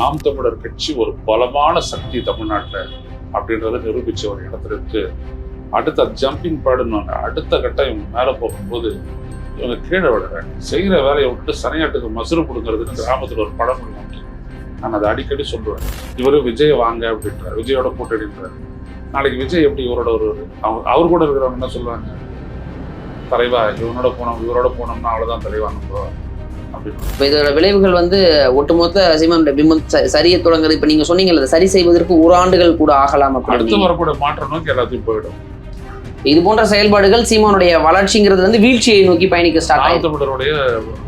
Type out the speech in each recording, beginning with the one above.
நாம் தமிழர் கட்சி ஒரு பலமான சக்தி தமிழ்நாட்டில் அப்படின்றத நிரூபிச்ச ஒரு இடத்துல இருக்கு. அடுத்த ஜம்பிங் பாடுன்னு அடுத்த கட்டம் இவங்க மேலே போகும்போது இவங்க கீழே விடுறாங்க செய்கிற வேலையை விட்டுட்டு சனையாட்டுக்கு மசுறு கொடுக்கறதுன்னு கிராமத்தில் ஒரு படம் உண்டு நான் அதை அடிக்கடி சொல்லுவேன். இவரு விஜய் வாங்க அப்படின்றார். விஜயோட கூட்டணின்றார். நாளைக்கு விஜய் எப்படி இவரோட ஒரு அவர் அவர் கூட இருக்கிறவங்க என்ன சொல்லுவாங்க? தலைவா இவனோட போனோம் இவரோட போனோம்னா அவ்வளோதான் தலைவா நம்ம இப்போ இதோட விளைவுகள் வந்து ஒட்டுமொத்த சீமானுடைய பிம்பம் சரிய தொடங்குறது. இப்ப நீங்க சொன்னீங்கல்ல சரி செய்வதற்கு ஒரு ஆண்டுகள் கூட ஆகலாம் அப்படின்னு வரக்கூடிய மாற்றம் நோக்கி எல்லாத்தையும் போயிடும். இது போன்ற செயல்பாடுகள் சீமானுடைய வளர்ச்சிங்கிறது வந்து வீழ்ச்சியை நோக்கி பயணிக்க ஸ்டார்ட் நாம் ஆயிடுது தமிழருடைய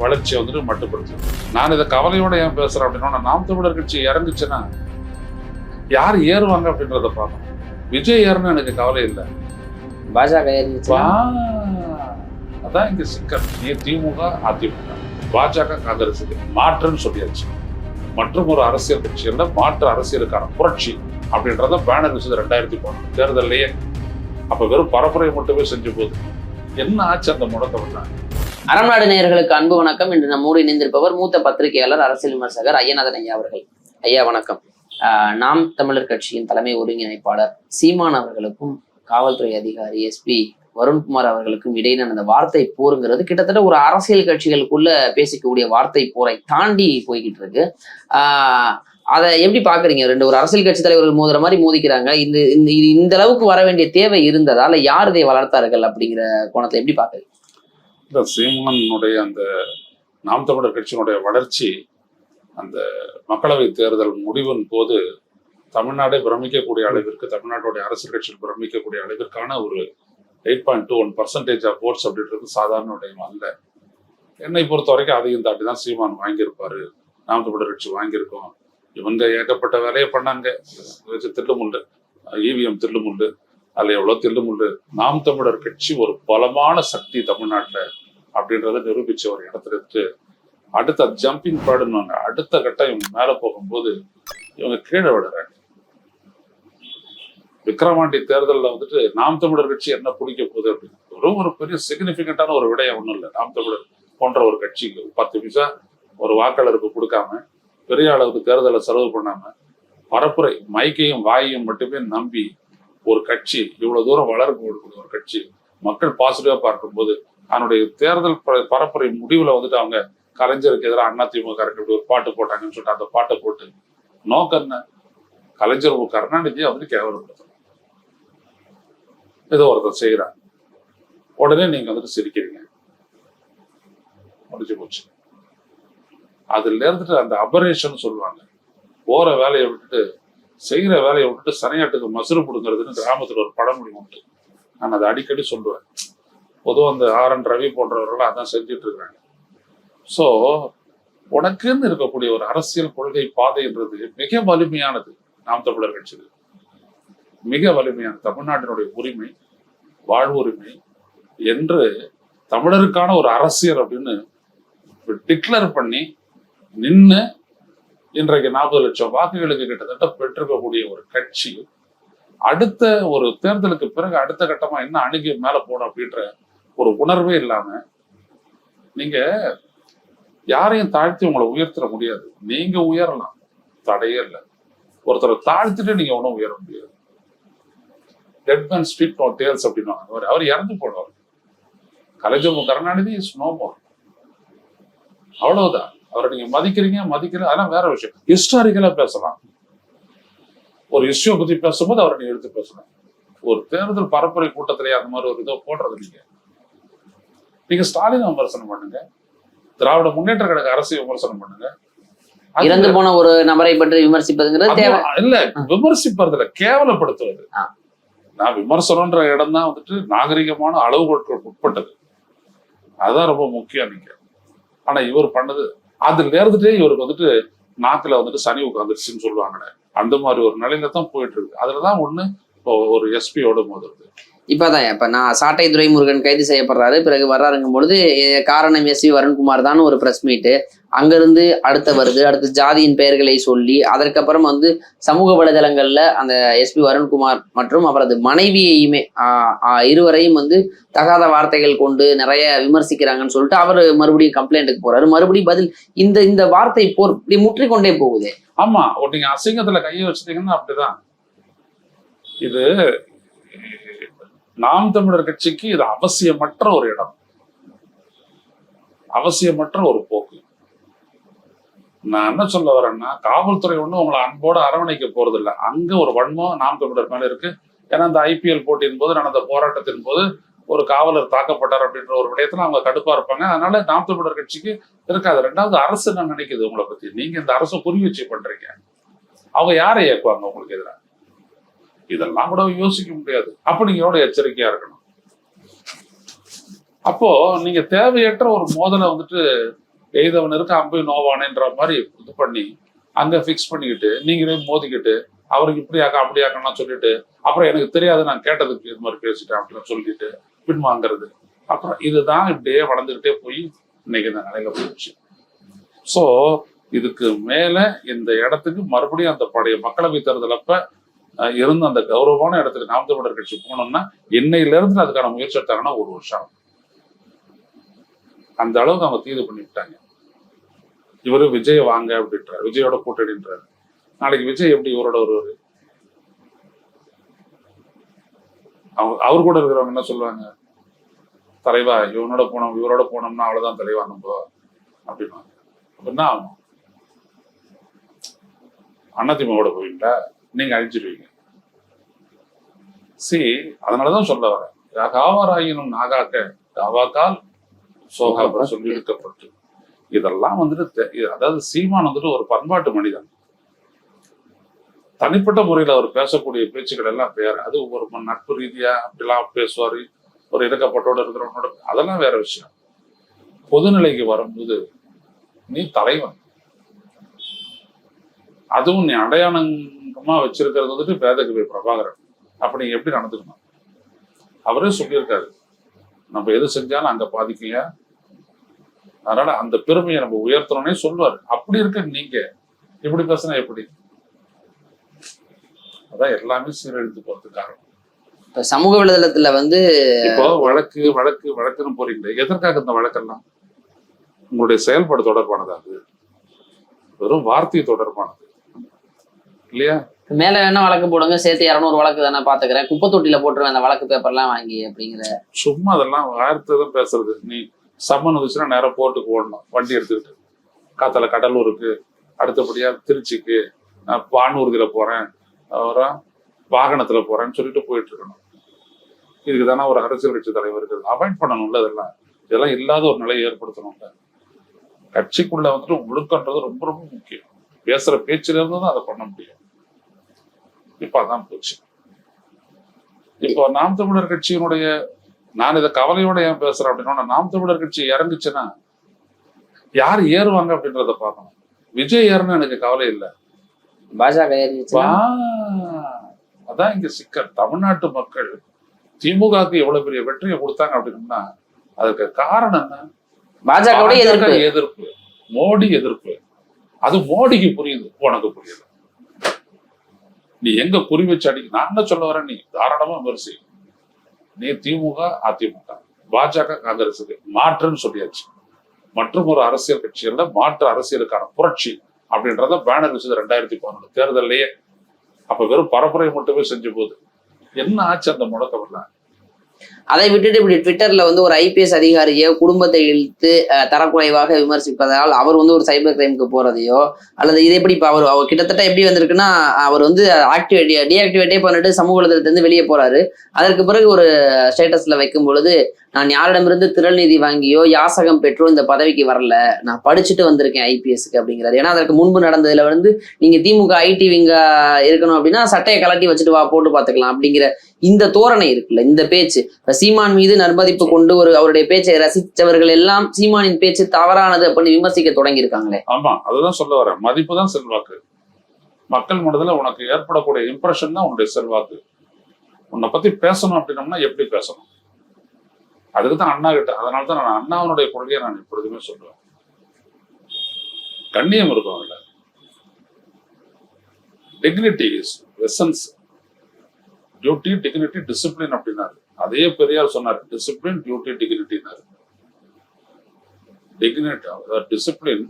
வளர்ச்சியை வந்துட்டு மட்டுப்படுத்து நான் இதை கவலையோட ஏன் பேசுறேன் அப்படின்னா நாம் தமிழர் கட்சி இறங்குச்சுன்னா யார் ஏறுவாங்க அப்படின்றத பார்க்கணும். விஜய் ஏறணும் எனக்கு கவலை இல்லை. பாஜக ஏறிடுச்சுன்னா, வா அதான் இங்க சிக்கல். திமுக அதிமுக. பாஜக காங்கிரசுக்கு மாற்றுன்னு சொல்லியாச்சு. மற்றும் ஒரு அரசியல் கட்சியில மாற்று அரசியலுக்கான புரட்சி அப்படின்றத பேனர் வச்சது ரெண்டாயிரத்தி பதினொன்று தேர்தலையே அப்ப வெறும் பரப்புரை மட்டுமே செஞ்ச போது என்ன ஆச்சு அந்த முடக்கம் அறநாடு நேயர்களுக்கு அன்பு வணக்கம். இன்று நம்மோடு இணைந்திருப்பவர் மூத்த பத்திரிகையாளர் அரசியல் விமர்சகர் ஐயநாதன் ஐயா அவர்கள். ஐயா வணக்கம். நாம் தமிழர் கட்சியின் தலைமை ஒருங்கிணைப்பாளர் சீமான் அவர்களுக்கும் காவல்துறை அதிகாரி எஸ்பி வருண்குமார் அவர்களுக்கும் இடையே அந்த வார்த்தை போருங்கிறது கிட்டத்தட்ட ஒரு அரசியல் கட்சிகளுக்குள்ள பேசிக்கக்கூடிய வார்த்தை போரை தாண்டி போய்கிட்டு இருக்கு. ஆஹ் அதை எப்படி பாக்குறீங்க ரெண்டு ஒரு அரசியல் கட்சி தலைவர்கள் மோதுற மாதிரி மோதிக்கிறாங்க. இந்த இந்த இந்த அளவுக்கு வர வேண்டிய தேவை இருந்ததால யார் இதை வளர்த்தார்கள் அப்படிங்கிற கோணத்தை எப்படி பாக்குறீங்க இந்த சீமானுடைய அந்த நாம் தமிழர் கட்சியினுடைய வளர்ச்சி அந்த மக்களவை தேர்தல் முடிவின் போது தமிழ்நாடே பிரமிக்கக்கூடிய அளவிற்கு தமிழ்நாட்டுடைய அரசியல் கட்சியில் பிரமிக்கக்கூடிய அளவிற்கான ஒரு eight point two one percentage of votes அப்படின்றது சாதாரண விடயம் அல்ல. என்னை பொறுத்த வரைக்கும் அதையும் தாண்டி தான் சீமான் வாங்கியிருப்பாரு. நாம் தமிழர் கட்சி வாங்கியிருக்கோம். இவங்க ஏகப்பட்ட வேலையை பண்ணாங்க. வச்சு தில்லுமுண்டு இவிஎம் தில்லுமுண்டு அதில் எவ்வளோ தில்லுமுண்டு நாம் தமிழர் கட்சி ஒரு பலமான சக்தி தமிழ்நாட்டில் அப்படின்றத நிரூபிச்ச ஒரு இடத்துல இருக்கு. அடுத்த ஜம்பிங் பேடுன்னு அடுத்த கட்டம் இவங்க மேலே போகும்போது இவங்க கீழே விடுறாங்க விக்ரவாண்டி தேர்தலில் வந்துட்டு நாம் தமிழர் கட்சி என்ன பிடிக்க போகுது அப்படின்னு வெறும் ஒரு பெரிய சிக்னிஃபிகண்டான ஒரு விடயம் ஒன்றும் இல்லை. நாம் தமிழர் போன்ற ஒரு கட்சிக்கு பத்து பைசா ஒரு வாக்காளருக்கு கொடுக்காம பெரிய அளவுக்கு தேர்தலை செலவு பண்ணாம பரப்புரை மைக்கையும் வாயையும் மட்டுமே நம்பி ஒரு கட்சி இவ்வளவு தூரம் வளரக்கூடிய ஒரு கட்சி மக்கள் பாசிட்டிவா பார்க்கும்போது அதனுடைய தேர்தல் பரப்புரை முடிவுல வந்துட்டு அவங்க கலைஞருக்கு எதிராக அதிமுக இப்படி ஒரு பாட்டு போட்டாங்கன்னு சொல்லிட்டு அந்த பாட்டை போட்டு நோக்கம் என்ன கலைஞர் கருணாநிதியை வந்து கேவலப்படுத்தணும் ஏதோ ஒருத்தர் செய்யறாங்க உடனே நீங்க வந்துட்டு சிரிக்கிறீங்க. முடிஞ்சு போச்சு. அதுல இருந்துட்டு அந்த அபரேஷன் சொல்லுவாங்க. போற வேலையை விட்டுட்டு செய்யற வேலையை விட்டுட்டு சனையாட்டுக்கு மசுறு பிடுங்கிறதுன்னு கிராமத்துல ஒரு பழமொழி உண்டு. நான் அதை அடிக்கடி சொல்லுவேன். பொதுவாக அந்த ஆர் என் ரவி போன்றவர்கள் அதான் செஞ்சுட்டு இருக்காங்க. ஸோ உனக்குன்னு இருக்கக்கூடிய ஒரு அரசியல் கொள்கை பாதைன்றது மிக வலிமையானது. நாம் தமிழர் கட்சியில். மிக வலிமையான தமிழ்நாட்டினுடைய உரிமை வாழ்வுரிமை என்று தமிழருக்கான ஒரு அரசியல் அப்படின்னு டிக்ளேர் பண்ணி நின்று இன்றைக்கு நாற்பது லட்சம் வாக்குகளுக்கு கிட்டத்தட்ட பெற்றிருக்கக்கூடிய ஒரு கட்சி அடுத்த ஒரு தேர்தலுக்கு பிறகு அடுத்த கட்டமா என்ன அணுகி மேல போகணும் அப்படின்ற ஒரு உணர்வே இல்லாம நீங்க யாரையும் தாழ்த்தி உங்களை உயர்த்திட முடியாது. நீங்க உயரலாம். தடையே இல்லை. ஒருத்தரை தாழ்த்திட்டு நீங்க ஒன்றும் உயர முடியாது. Dead man speed no tales அப்படின்னு அவர் அவர் இறந்து போனவர். கலைஞர். கருணாநிதி மோர் அவ்வளவுதான். அவரை நீங்க மதிக்கிறீங்க மதிக்கல அதெல்லாம் வேற விஷயம். ஹிஸ்டாரிக்கலா பேசலாம். ஒரு இஷ்யூ பத்தி பேசும்போது அவரை நீங்க எடுத்து பேசலாம் ஒரு தேர்தல் பரப்புரை கூட்டத்திலேயே அந்த மாதிரி ஒரு இதோ போடுறது நீங்க. நீங்க ஸ்டாலின் விமர்சனம் பண்ணுங்க. திராவிட முன்னேற்ற கழக அரசு விமர்சனம் பண்ணுங்க. இறந்து போன ஒரு நபரை பற்றி விமர்சிப்பதுங்கிறது இல்ல விமர்சிப்பதுல கேவலப்படுத்துவது. நான் விமர்சனம்ன்ற இடம் தான் வந்துட்டு நாகரிகமான அளவுகோட்களுக்கு உட்பட்டது. அதுதான் ரொம்ப முக்கியம் நீங்க. ஆனா இவர் பண்ணது அதுல நேர்ந்துட்டே இவருக்கு வந்துட்டு நாக்குல வந்துட்டு சனி உட்காந்துருச்சுன்னு சொல்லுவாங்களே. அந்த மாதிரி ஒரு நிலையில தான் போயிட்டு இருக்கு. அதுலதான் ஒண்ணு இப்போ ஒரு எஸ்பியோட மோதுறது. இப்பதான் இப்ப நான் சாட்டை துரைமுருகன் கைது செய்யப்படுறாரு. பிறகு வர்றாருங்கும் பொழுது காரணம் எஸ் வி வருண்குமார் தான் ஒரு பிரஸ் மீட்டு அங்கிருந்து அடுத்த வருது. அடுத்து ஜாதியின் பெயர்களை சொல்லி அதற்கப்புறம் வந்து சமூக வலைதளங்கள்ல அந்த எஸ்பி வருண்குமார் மற்றும் அவரது மனைவியையுமே ஆஹ், இருவரையும் வந்து தகாத வார்த்தைகள் கொண்டு நிறைய விமர்சிக்கிறாங்கன்னு சொல்லிட்டு அவர் மறுபடியும் கம்ப்ளைண்ட்டுக்கு போறாரு. மறுபடியும் பதில் இந்த இந்த வார்த்தை போர் இப்படி முற்றிக்கொண்டே போகுது. ஆமா ஒரு நீங்க அசிங்கத்துல கையை வச்சுட்டீங்கன்னா அப்படிதான். இது நாம் தமிழர் கட்சிக்கு இது அவசியமற்ற ஒரு இடம். அவசியமற்ற ஒரு போக்கு. நான் என்ன சொல்ல வரேன்னா காவல்துறை ஒண்ணு உங்களை அன்போட அரவணைக்க போறது இல்ல அங்க ஒரு வன்மம் நாம் தமிழர் மேல இருக்கு. ஏன்னா இந்த ஐபிஎல் போட்டியின் போது நடந்த போராட்டத்தின் போது ஒரு காவலர் தாக்கப்பட்டார் அப்படின்ற ஒரு விடயத்துல அவங்க கடுப்பா இருப்பாங்க. அதனால நாம் தமிழர் கட்சிக்கு இருக்காது. ரெண்டாவது அரசு என்ன நினைக்குது உங்களை பத்தி? நீங்க இந்த அரசு குறி வச்சு பண்றீங்க. அவங்க யாரை இயக்குவாங்க உங்களுக்கு எதிராக இதெல்லாம் கூட யோசிக்க முடியாது. அப்ப நீங்க எவ்வளவு எச்சரிக்கையா இருக்கணும். அப்போ நீங்க தேவையற்ற ஒரு மோதலை வந்துட்டு எய்தவனருக்கு அம்பை நோவானேன்ற மாதிரி இது பண்ணி அங்க ஃபிக்ஸ் பண்ணிக்கிட்டு நீங்களே மோதிக்கிட்டு அவருக்கு இப்படி ஆக்க அப்படி ஆக்கணும்னா சொல்லிட்டு அப்புறம் எனக்கு தெரியாது நான் கேட்டதுக்கு இது மாதிரி பேசிட்டேன் அப்படின்னு சொல்லிட்டு பின்வாங்கிறது. அப்புறம் இதுதான் இப்படியே வளர்ந்துக்கிட்டே போய் இன்னைக்கு இந்த நிலையில போயிடுச்சு. ஸோ இதுக்கு மேல இந்த இடத்துக்கு மறுபடியும் அந்த பழைய மக்களவை தேர்தல் அப்ப இருந்த அந்த கௌரவமான இடத்துக்கு நாம் தமிழர் கட்சி போகணும்னா இன்னையில இருந்து அதுக்கான முயற்சி எடுத்தாங்கன்னா ஒரு வருஷம் அந்த அளவுக்கு அவங்க தீது பண்ணிவிட்டாங்க இவரு விஜய் வாங்க அப்படின்றாரு. விஜயோட கூட்டணின்றாரு. நாளைக்கு விஜய் எப்படி இவரோட வருவாரு? அவங்க அவர் கூட இருக்கிறவங்க என்ன சொல்லுவாங்க? தலைவா இவனோட போனோம் இவரோட போனோம்னா அவ்வளவுதான் தலைவா நம்ம அப்படின்னா அப்படின்னா என்ன ஆகும் போவீங்களா? நீங்க அழிச்சிருவீங்க சி அதனாலதான் சொல்ல வரேன். யாகாவராயினும் நாகாக்க காவாக்கால் சோகாபுர சொல்லியிருக்கப்பட்டு. இதெல்லாம் வந்துட்டு அதாவது சீமான் வந்துட்டு ஒரு பண்பாட்டு மனிதன். தனிப்பட்ட முறையில் அவர் பேசக்கூடிய பேச்சுக்கள் எல்லாம் வேற. அது ஒரு நட்பு ரீதியா அப்படிலாம் பேசுவார். ஒரு இறக்கப்பட்டோட இருக்கிறவனோட அதெல்லாம் வேற விஷயம். பொதுநிலைக்கு வரும்போது நீ தலைவன். அதுவும் நீ அடையாளம் வச்சிருக்கிறது வந்துட்டு வேதகவி பிரபாகரன். அப்ப நீங்க எப்படி நடந்துக்கணும்? அவரே சொல்லியிருக்காரு. நம்ம எது செஞ்சாலும் அங்க பாதிக்கலையா? அதனால அந்த பெருமையை நம்ம உயர்த்தணும்னே சொல்லுவாரு அப்படி இருக்க நீங்க. இப்படி பேசினா எப்படி? அதான் எல்லாமே சீரழித்து போறதுக்கு காரணம். இப்ப சமூக வலைதளத்துல வந்து இப்போ வழக்கு வழக்கு வழக்குன்னு போறீங்களே. எதற்காக இந்த வழக்கெல்லாம்? உங்களுடைய செயல்பாடு தொடர்பானது அது வெறும் வார்த்தை தொடர்பானது. இல்லையா? மேல வேணா வழக்கு போடுங்க சேர்த்து இரநூறு வழக்கு தானே பாத்துக்கிறேன் குப்பை தொட்டியில போட்டுருவேன் அந்த வழக்கு பேப்பர்லாம் வாங்கி அப்படிங்கிற. சும்மா அதெல்லாம் வார்த்தை தான் பேசுறது. நீ சம்மன் வந்துச்சுன்னா நேரம் போட்டுக்கு ஓடணும். வண்டி எடுத்துக்கிட்டு. காத்தால கடலூருக்கு அடுத்தபடியா திருச்சிக்கு. நான் வானூர்தியில போறேன். அப்புறம் வாகனத்துல போறேன்னு சொல்லிட்டு போயிட்டு இருக்கணும் இதுக்கு தானே ஒரு அரசியல் கட்சி தலைவர் இருக்குது. அவாய்ட் பண்ணணும்ல இதெல்லாம். இதெல்லாம் இல்லாத ஒரு நிலையை ஏற்படுத்தணும்ல. கட்சிக்குள்ள வந்துட்டு ஒழுக்கன்றது ரொம்ப ரொம்ப முக்கியம். பேசுற பேச்சுல இருந்து தான் அதை பண்ண முடியும். இப்ப அதான் போச்சு. இப்போ நாம் தமிழர் கட்சியினுடைய நான் இதை கவலையோட ஏன் பேசுறேன் அப்படின்னா நாம் தமிழர் கட்சி இறங்குச்சுன்னா யார் ஏறுவாங்க அப்படின்றத பார்க்கணும். விஜய் ஏறணும் எனக்கு கவலை இல்லை. பாஜக அதான் இங்க சிக்கல். தமிழ்நாட்டு மக்கள் திமுகவுக்கு எவ்வளவு பெரிய வெற்றியை கொடுத்தாங்க அப்படின்னா அதுக்கு காரணம் என்ன? பாஜக எதிர்ப்பு. மோடி எதிர்ப்பு. அது மோடிக்கு புரியுது உனக்கு புரியுது. நீ எங்க குறி வச்சு அடி நான் என்ன சொல்ல வரேன் நீ? தாராளமா விமர்சி. நீ திமுக அதிமுக பாஜக காங்கிரஸுக்கு மாற்றுன்னு சொல்லியாச்சு. மற்றும் ஒரு அரசியல் கட்சிகள்ல மாற்று அரசியலுக்கான புரட்சி அப்படின்றத பேனர் வச்சது ரெண்டாயிரத்தி பதினொன்று தேர்தல்லையே. அப்ப வெறும் பரப்புரை மட்டுமே செஞ்ச போது என்ன ஆச்சு அந்த முடக்கமெல்லாம் அதை விட்டுட்டு இப்படி ட்விட்டர்ல வந்து ஒரு ஐபிஎஸ் அதிகாரியை குடும்பத்தை இழுத்து தரக்குறைவாக விமர்சிப்பதால் அவர் வந்து ஒரு சைபர் கிரைமுக்கு போறதையோ அல்லது இது எப்படி இப்ப அவர் அவர் கிட்டத்தட்ட எப்படி வந்திருக்குன்னா அவர் வந்து ஆக்டிவேட் டீஆக்டிவேட்டே பண்ணிட்டு சமூக வலைதளத்திலிருந்து வெளியே போறாரு. அதற்கு பிறகு ஒரு ஸ்டேட்டஸ்ல வைக்கும் பொழுது நான் யாரிடமிருந்து திரள் நிதி வாங்கியோ யாசகம் பெற்றோ இந்த பதவிக்கு வரல நான் படிச்சுட்டு வந்திருக்கேன் ஐபிஎஸ்க்கு அப்படிங்கிறாரு. ஏன்னா அதற்கு முன்பு நடந்ததுல வந்து நீங்க திமுக ஐடி விங்க இருக்கணும் அப்படின்னா சட்டையை கலட்டி வச்சுட்டு வா போட்டு பாத்துக்கலாம் அப்படிங்கிற இந்த தோரணை இருக்குல்ல இந்த பேச்சு. சீமான் மீது நர்மதிப்பு கொண்டு ஒரு அவருடைய பேச்சை ரசித்தவர்கள் எல்லாம் சீமானின் பேச்சு தவறானது அப்படின்னு விமர்சிக்க தொடங்கி இருக்காங்களே ஆமா அதுதான் சொல்ல வரேன். மதிப்பு தான் செல்வாக்கு. மக்கள் மனதில் உனக்கு ஏற்படக்கூடிய இம்ப்ரெஷன் தான் உன்னுடைய செல்வாக்கு. உன்னை பத்தி பேசணும் அப்படின்னம்னா எப்படி பேசணும்? அதுக்கு தான் அண்ணா கிட்ட அதனால தான் நான் அண்ணாவனுடைய கொள்கையை நான் எப்பொழுதுமே சொல்லுவேன். கண்ணியம் இருக்கும் அதில் dignity is essence duty dignity discipline அப்படின்னாரு. அதே பெரியார் சொன்னார் discipline duty டிக்னிட்டினாரு dignity discipline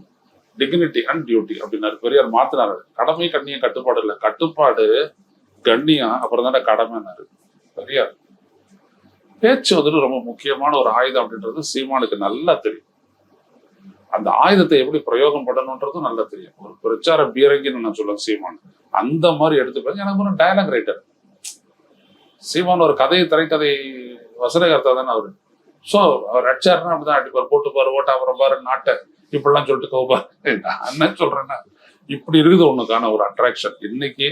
dignity and duty அப்படின்னாரு. பெரியார் மாத்தினாரு. கடமை கண்ணியம் கட்டுப்பாடு இல்லை. கட்டுப்பாடு கண்ணியம் அப்புறம் தானே கடமைனாரு பெரியார். பேச்சு வந்துட்டு ரொம்ப முக்கியமான ஒரு ஆயுதம் அப்படின்றது சீமானுக்கு நல்லா தெரியும். அந்த ஆயுதத்தை எப்படி பிரயோகம் பண்ணணுன்றதும் நல்லா தெரியும். ஒரு பிரச்சார பீரங்கின்னு நான் சொல்லுவேன் சீமான். அந்த மாதிரி எடுத்துப்பாங்க எனக்கு ஒரு டயலாக் ரைட்டர் சீமான் ஒரு கதை திரைக்கதை வசனகர்த்தா தானே அவரு. ஸோ அவர் அடிச்சாருன்னா அப்படிதான் அடிப்பார் போட்டுப்பாரு ஓட்ட அப்புறம் பாரு நாட்டை. இப்படிலாம் சொல்லிட்டு கோபார் நான் என்ன சொல்றேன்னா இப்படி இருக்குது ஒண்ணுக்கான ஒரு அட்ராக்ஷன் இன்னைக்கு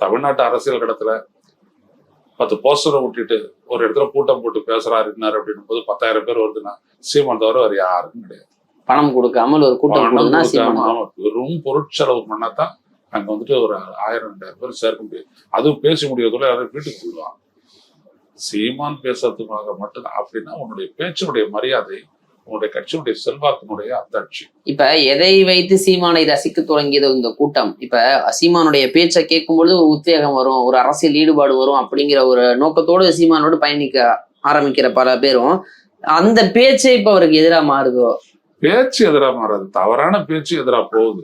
தமிழ்நாட்டு அரசியல் கடத்துல பத்து போஸ்டரை விட்டுட்டு ஒரு இடத்துல கூட்டம் போட்டு பேசுறாரு இருந்தாரு அப்படின்னும் போது பத்தாயிரம் பேர் வருதுன்னா சீமான் தவிர வேறு யாருக்கும் கிடையாது. பணம் கொடுக்காமல் ஒரு கூட்டம் ஆமா, வெறும் பொருட்செலவு பண்ணாதான் அங்க வந்துட்டு ஒரு ஆயிரம் ரெண்டாயிரம் பேர் சேர்க்க முடியும் அதுவும் பேச முடியாதோட யாரும் வீட்டுக்கு போயிடுவான் சீமான் பேசுறதுக்காக மட்டும்தான் அப்படின்னா உன்னுடைய பேச்சினுடைய மரியாதை உன்னுடைய கட்சியினுடைய செல்வாக்கினுடைய அத்தாட்சி. இப்ப எதை வைத்து சீமானை ரசிக்க தொடங்கியது இந்த கூட்டம்? இப்ப சீமானுடைய பேச்சை கேட்கும்பொழுது ஒரு உத்வேகம் வரும் ஒரு அரசியல் ஈடுபாடு வரும் அப்படிங்கிற ஒரு நோக்கத்தோடு சீமானோடு பயணிக்க ஆரம்பிக்கிற பல பேரும் அந்த பேச்சே இப்ப அவருக்கு எதிரா மாறுதோ? பேச்சு எதிராக மாறாது. தவறான பேச்சு எதிராக போகுது.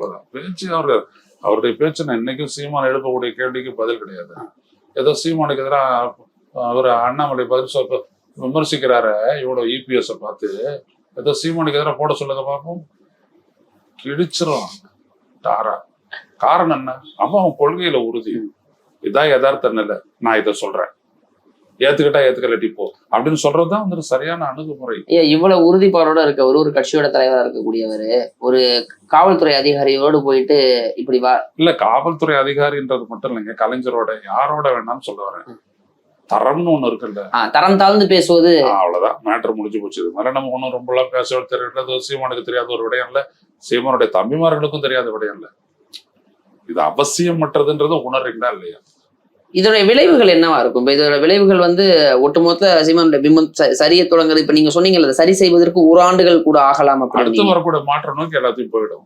அவ்வளவுதான். பேச்சு அவருடைய அவருடைய பேச்சு நான் இன்னைக்கும் சீமான் எழுப்பக்கூடிய கேள்விக்கு பதில் கிடையாது. ஏதோ சீமானுக்கு எதிராக அவர் அண்ணாமலை பதில் சொல் விமர்சிக்கிறாரு இவ்வளவு இபிஎஸ் பார்த்து. ஏதோ சீமானுக்கு எதிராக போட சொல்லுங்க பார்ப்போம் கிழிச்சிரும். தாரா. காரணம் என்ன? அவன் அவன் கொள்கையில உறுதி. இதான் யதார்த்த நிலை. நான் இதை சொல்றேன். ஏத்துக்கிட்டா ஏத்துக்கலட்டி போ அப்படின்னு சொல்றதுதான் வந்துட்டு சரியான அணுகுமுறை. இவ்வளவு உறுதிப்பாடோட இருக்கவர் ஒரு கட்சியோட தலைவரா இருக்கக்கூடியவர் ஒரு காவல்துறை அதிகாரியோடு போயிட்டு இப்படி வா இல்ல காவல்துறை அதிகாரின்றது மட்டும் இல்லைங்க கலைஞரோட யாரோட வேணாம்னு சொல்ல வரேன். தரம்னு ஒண்ணு இருக்குல்ல. தரம் தாழ்ந்து பேசுவது. அவ்வளவுதான். மேட்ரு முடிஞ்சு போச்சு. இது மாதிரி நம்ம ஒன்றும் ரொம்பலாம் பேச தெரியல சீமானுக்கு தெரியாத ஒரு விடயம் இல்ல. சீமானுடைய தம்பிமார்களுக்கும் தெரியாத விடயம் இல்ல. இது அவசியமற்றதுன்றது உணர்றீங்களா இல்லையா? இதோட விளைவுகள் என்னவா இருக்கும்? இப்ப இதோட விளைவுகள் வந்து ஒட்டுமொத்த சீமானுடைய பிம்பம் சரிய தொடங்குறது இப்ப நீங்க சொன்னீங்கல்ல சரி செய்வதற்கு ஒரு ஆண்டுகள் கூட ஆகலாம் அப்படின்னு. வரக்கூடிய மாற்றம் நோக்கி எல்லாத்தையும் போயிடும்.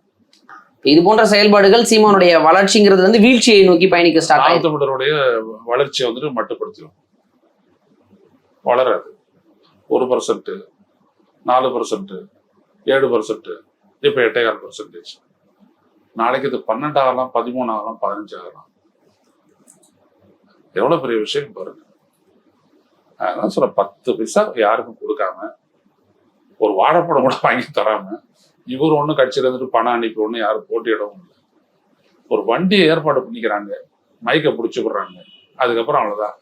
இது போன்ற செயல்பாடுகள் சீமானுடைய வளர்ச்சிங்கிறது வந்து வீழ்ச்சியை நோக்கி பயணிக்க ஸ்டார்ட் ஆயிடுது. தமிழருடைய வளர்ச்சியை வந்துட்டு மட்டுப்படுத்திடும். வளராது. ஒரு பர்சன்ட் நாலு பர்சன்ட் ஏழு பர்சன்ட் இப்போ எட்டேகால் பர்சன்டேஜ் நாளைக்கு இது பன்னெண்டு ஆகலாம் பதிமூணு ஆகலாம் பதினஞ்சு ஆகலாம் எவ்வளவு பெரிய விஷயம் பாருங்க. அதான் சொல்ல பத்து பைசா யாருக்கும் கொடுக்காம ஒரு வாழைப்படம் கூட வாங்கி தராம இவர் ஒன்றும் கட்சியில இருந்துட்டு பணம் அனுப்பி யாரும் போட்டியிடவும் இல்லை. ஒரு வண்டியை ஏற்பாடு பண்ணிக்கிறாங்க மைக்கை பிடிச்சி விடுறாங்க. அதுக்கப்புறம் அவ்வளோதான்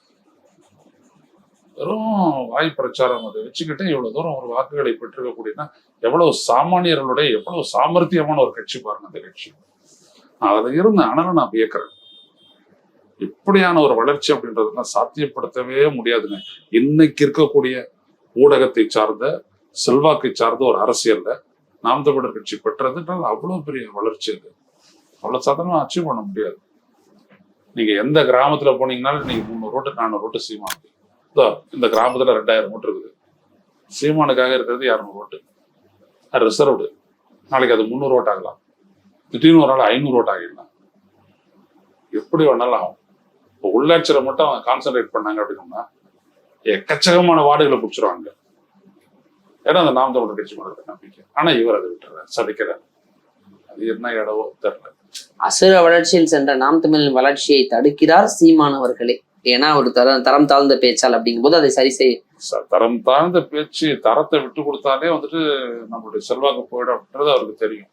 வெறும் வாய் பிரச்சாரம் அதை வச்சுக்கிட்டு இவ்வளவு தூரம் ஒரு வாக்குகளை பெற்றிருக்கக்கூடியனா எவ்வளவு சாமானியர்களுடைய எவ்வளவு சாமர்த்தியமான ஒரு கட்சி பாருங்க அந்த கட்சி. நான் அதில் இருந்த அனலை நான் வியக்கிறேன். இப்படியான ஒரு வளர்ச்சி அப்படின்றதெல்லாம் சாத்தியப்படுத்தவே முடியாதுங்க. இன்னைக்கு இருக்கக்கூடிய ஊடகத்தை சார்ந்த செல்வாக்கை சார்ந்த ஒரு அரசியல்ல நாம் தமிழர் கட்சி பெற்றதுன்றது அவ்வளவு பெரிய வளர்ச்சி அது. அவ்வளவு சாதாரணமா அச்சீவ் பண்ண முடியாது. நீங்க எந்த கிராமத்துல போனீங்கனாலும் நீங்க முந்நூறு ரோட்டு நானூறு ரோட்டு சீமான் இந்த கிராமத்துல ரெண்டாயிரம் ரோட்டு இருக்குது. சீமானுக்காக இருக்கிறது இரநூறு ரோட்டு அது ரிசர்வ்டு நாளைக்கு அது முந்நூறு ரோட் ஆகலாம் திடீர்னு ஒரு நாள் ஐநூறு ரோட் ஆகிடலாம் எப்படி வேணாலும் ஆகும். இப்போ உள்ளாட்சியில மட்டும் அவங்க கான்சென்ட்ரேட் பண்ணாங்க அப்படின்னா எக்கச்சக்கமான வார்டுகளை பிடிச்சிருவாங்க. ஏன்னா அந்த நாம் தமிழர் கட்சி மேல நம்பிக்கை. ஆனா இவர் அதை விட்டுறாரு சதிக்கிறார் அது என்ன இடவோ தெரியல. அசுர வளர்ச்சியில் சென்ற நாம் தமிழின் வளர்ச்சியை தடுக்கிறார் சீமான் அவர்களே. ஏன்னா ஒரு தரம் தரம் தாழ்ந்த பேச்சால் அப்படிங்கும்போது அதை சரி செய் ச- தரம் தாழ்ந்த பேச்சு தரத்தை விட்டு கொடுத்தாலே வந்துட்டு நம்மளுடைய செல்வாக்கு போயிடும் அப்படின்றது அவருக்கு தெரியும்.